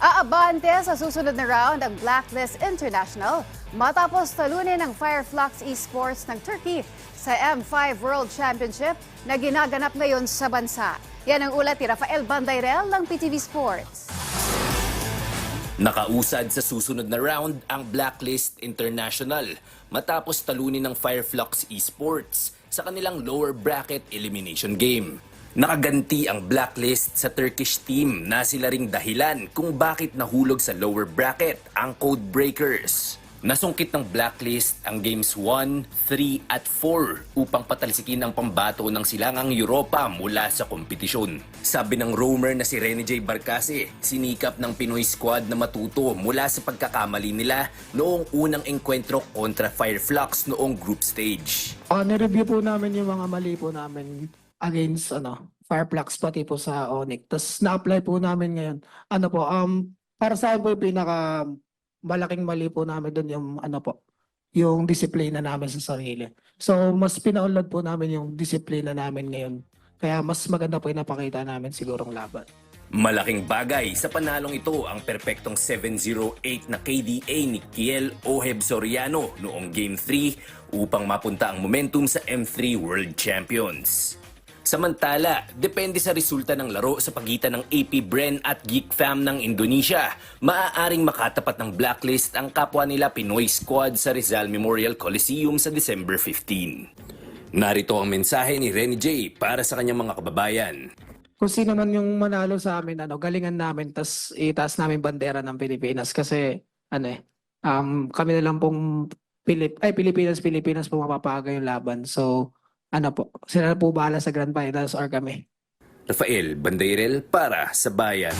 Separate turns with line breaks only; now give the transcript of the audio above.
Aabante sa susunod na round ang Blacklist International matapos talunin ng Fireflux Esports ng Turkey sa M5 World Championship na ginaganap ngayon sa bansa. Yan ang ulat ni Rafael Bandayrel ng PTV Sports.
Nakausad sa susunod na round ang Blacklist International matapos talunin ng Fireflux Esports sa kanilang lower bracket elimination game. Nakaganti ang Blacklist sa Turkish team na sila ring dahilan kung bakit nahulog sa lower bracket ang Codebreakers. Nasungkit ng Blacklist ang Games 1, 3 at 4 upang patalsikin ang pambato ng silangang Europa mula sa kompetisyon. Sabi ng roamer na si Rene J. Barcase, sinikap ng Pinoy squad na matuto mula sa pagkakamali nila noong unang engkwentro kontra Fireflux noong group stage.
Uh, nireview po namin yung mga mali po namin against ano, Fireflux pati po sa Onyx. Tapos na-apply po namin ngayon. Ano po, um, para sa akin po yung pinaka malaking mali po namin doon yung ano po, yung disiplina namin sa sarili. So, mas pinaunlad po namin yung disiplina namin ngayon. Kaya mas maganda po yung napakita namin sigurong laban.
Malaking bagay sa panalong ito ang perpektong 7-0-8 na KDA ni Kiel Oheb Soriano noong Game 3 upang mapunta ang momentum sa M3 World Champions. Samantala, depende sa resulta ng laro sa pagitan ng AP Bren at Geek Fam ng Indonesia, maaaring makatapat ng blacklist ang kapwa nila Pinoy squad sa Rizal Memorial Coliseum sa December 15. Narito ang mensahe ni Renny J para sa kanyang mga kababayan.
Kung sino man yung manalo sa amin, ano, galingan namin, tas itaas namin bandera ng Pilipinas. Kasi, ano eh, um, kami na lang pong Pilip, ay, Pilipinas, Pilipinas po mapapaga yung laban. So, ano po, sila po bahala sa Grand Finals or kami.
Rafael Bandairel para sa Bayan.